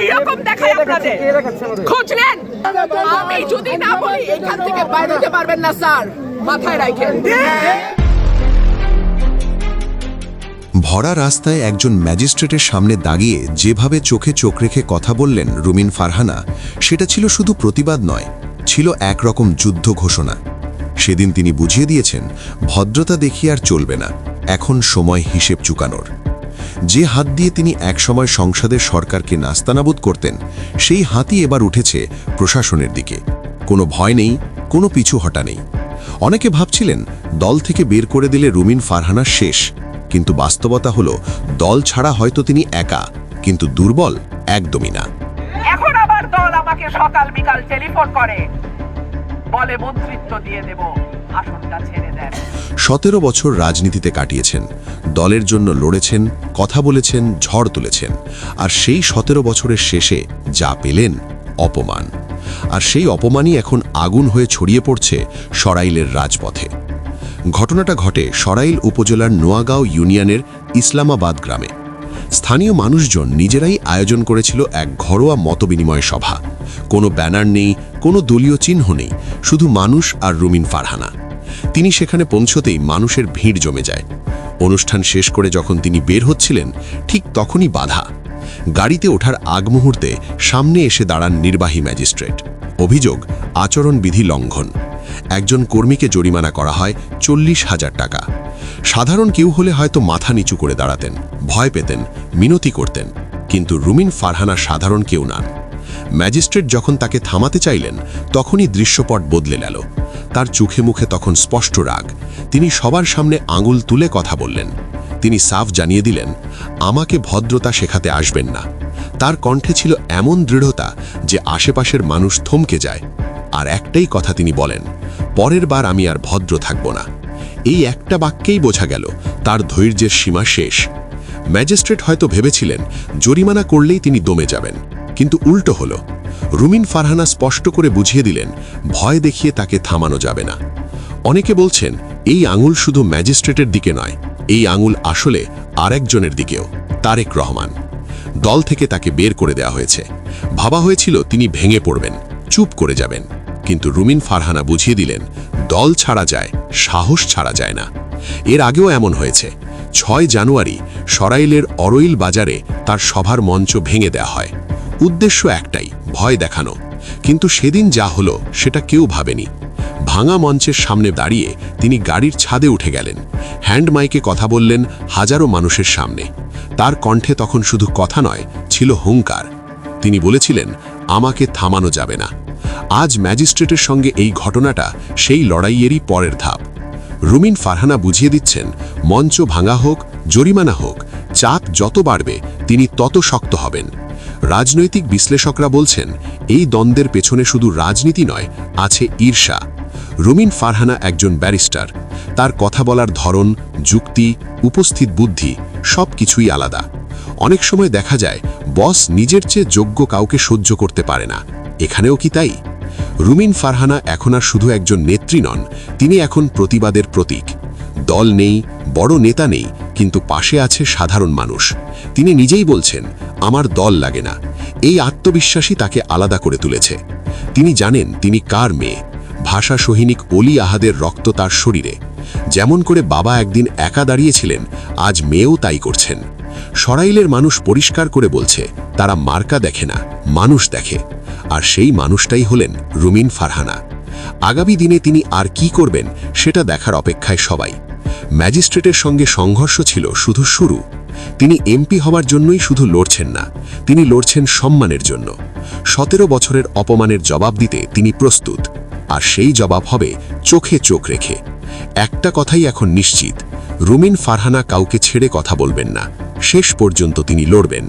এইরকম দেখায় আপনাদের। খোঁজ নেন। আমি যদি না বলি এখান থেকে বাইরে যেতে পারবেন না স্যার। মাথায় রাখেন ভরা রাস্তায় একজন ম্যাজিস্ট্রেটের সামনে দাঁড়িয়ে যেভাবে চোখে চোখ রেখে কথা বললেন রুমিন ফারহানা সেটা ছিল শুধু প্রতিবাদ নয় ছিল একরকম যুদ্ধ ঘোষণা। সেদিন তিনি বুঝিয়ে দিয়েছেন ভদ্রতা দেখিয়ে আর চলবে না এখন সময় হিসেব চুকানোর। যে হাত দিয়ে তিনি একসময় সংসদের সরকারকে নাস্তানাবুদ করতেন, সেই হাতই এবার উঠেছে প্রশাসনের দিকে। কোনো ভয় নেই, কোনো পিছু হটা নেই। অনেকে ভাবছিলেন, দল থেকে বের করে দিলে রুমিন ফারহানা শেষ। কিন্তু বাস্তবতা হলো, দল ছাড়া হয়তো তিনি একা, কিন্তু দুর্বল একদমই না। এখন আবার দল আমাকে সকাল বিকাল টেলিফোন করে। বলে মন্ত্রিত্ব দিয়ে দেব। সতেরো বছর রাজনীতিতে কাটিয়েছেন। দলের জন্য লড়েছেন, কথা বলেছেন, ঝড় তুলেছেন। আর সেই সতেরো বছরের শেষে যা পেলেন, অপমান। আর সেই অপমানই এখন আগুন হয়ে ছড়িয়ে পড়ছে সরাইলের রাজপথে। ঘটনাটা ঘটে সরাইল উপজেলার নোয়াগাঁও ইউনিয়নের ইসলামাবাদ গ্রামে। স্থানীয় মানুষজন নিজেরাই আয়োজন করেছিল এক ঘরোয়া মতবিনিময় সভা। কোনো ব্যানার নেই, কোনো দলীয় চিহ্ন নেই, শুধু মানুষ আর রুমিন ফারহানা। তিনি সেখানে পৌঁছতেই মানুষের ভিড় জমে যায়। অনুষ্ঠান শেষ করে যখন তিনি বের হচ্ছিলেন, ঠিক তখনই বাধা। গাড়িতে ওঠার আগ মুহূর্তে সামনে এসে দাঁড়ান নির্বাহী ম্যাজিস্ট্রেট। অভিযোগ, আচরণবিধি লঙ্ঘন। একজন কর্মীকে জরিমানা করা হয় চল্লিশ হাজার টাকা। সাধারণ কেউ হলে হয়তো মাথা নিচু করে দাঁড়াতেন, ভয় পেতেন, মিনতি করতেন। কিন্তু রুমিন ফারহানা সাধারণ কেউ নান ম্যাজিস্ট্রেট যখন তাকে থামাতে চাইলেন, তখনই দৃশ্যপট বদলে গেল। তার চোখে মুখে তখন স্পষ্ট রাগ। তিনি সবার সামনে আঙুল তুলে কথা বললেন। তিনি সাফ জানিয়ে দিলেন, আমাকে ভদ্রতা শেখাতে আসবেন না। তার কণ্ঠে ছিল এমন দৃঢ়তা যে আশেপাশের মানুষ থমকে যায়। আর একটাই কথা তিনি বলেন, পরের বার আমি আর ভদ্র থাকব না। এই একটা বাক্যেই বোঝা গেল, তার ধৈর্যের সীমা শেষ। ম্যাজিস্ট্রেট হয়তো ভেবেছিলেন, জরিমানা করলেই তিনি দমে যাবেন। কিন্তু উল্টো হল রুমিন ফারহানা স্পষ্ট করে বুঝিয়ে দিলেন, ভয় দেখিয়ে তাকে থামানো যাবে না। অনেকে বলছেন, এই আঙুল শুধু ম্যাজিস্ট্রেটের দিকে নয়, এই আঙুল আসলে আরেকজনের দিকেও, তারেক রহমান। দল থেকে তাকে বের করে দেওয়া হয়েছে। ভাবা হয়েছিল তিনি ভেঙে পড়বেন, চুপ করে যাবেন। কিন্তু রুমিন ফারহানা বুঝিয়ে দিলেন, দল ছাড়া যায়, সাহস ছাড়া যায় না। এর আগেও এমন হয়েছে, ছয় জানুয়ারি সরাইলের অরইল বাজারে তার সভার মঞ্চ ভেঙে দেওয়া হয়। উদ্দেশ্য একটাই ভয় দেখানো। কিন্তু সেদিন যা হলো, সেটা কেউ ভাবেনি। ভাঙা মঞ্চের সামনে দাঁড়িয়ে তিনি গাড়ির ছাদে উঠে গেলেন। হ্যান্ড মাইকে কথা বললেন হাজারো মানুষের সামনে। তার কণ্ঠে তখন শুধু কথা নয়, ছিল হুঙ্কার। তিনি বলেছিলেন, আমাকে থামানো যাবে না। আজ ম্যাজিস্ট্রেটের সঙ্গে এই ঘটনাটা সেই লড়াইয়েরই পরের ধাপ। রুমিন ফারহানা বুঝিয়ে দিচ্ছেন, মঞ্চ ভাঙা হোক, জরিমানা হোক, চাপ যত বাড়বে, তিনি তত শক্ত হবেন। রাজনৈতিক বিশ্লেষকরা বলছেন, এই দ্বন্দ্বের পেছনে শুধু রাজনীতি নয়, আছে ঈর্ষা। রুমিন ফারহানা একজন ব্যারিস্টার। তার কথা বলার ধরন, যুক্তি, উপস্থিত বুদ্ধি সব কিছুই আলাদা। অনেক সময় দেখা যায়, বস নিজের চেয়ে যোগ্য কাউকে সহ্য করতে পারে না। এখানেও কি তাই? রুমিন ফারহানা এখন আর শুধু একজন নেত্রী নন, তিনি এখন প্রতিবাদের প্রতীক। দল নেই, বড় নেতা নেই, কিন্তু পাশে আছে সাধারণ মানুষ। তিনি নিজেই বলছেন আমার দল লাগে না। এই আত্মবিশ্বাসই তাকে আলাদা করে তুলেছে। তিনি জানেন তিনি কার মেয়ে। ভাষা সৈনিক অলি আহাদের রক্ত তার শরীরে। যেমন করে বাবা একদিন একা দাঁড়িয়েছিলেন, আজ মেয়েও তাই করছেন। সরাইলের মানুষ পরিষ্কার করে বলছে, তারা মার্কা দেখে না, মানুষ দেখে। আর সেই মানুষটাই হলেন রুমিন ফারহানা। আগামী দিনে তিনি আর কি করবেন, সেটা দেখার অপেক্ষায় সবাই। ম্যাজিস্ট্রেটের সঙ্গে সংঘর্ষ ছিল শুধু শুরু। তিনি এমপি হওয়ার জন্যই শুধু লড়ছেন না, তিনি লড়ছেন সম্মানের জন্য। সতেরো বছরের অপমানের জবাব দিতে তিনি প্রস্তুত, আর সেই জবাব হবে চোখে চোখ রেখে। একটা কথাই এখন নিশ্চিত, রুমিন ফারহানা কাউকে ছেড়ে কথা বলবেন না, শেষ পর্যন্ত তিনি লড়বেন।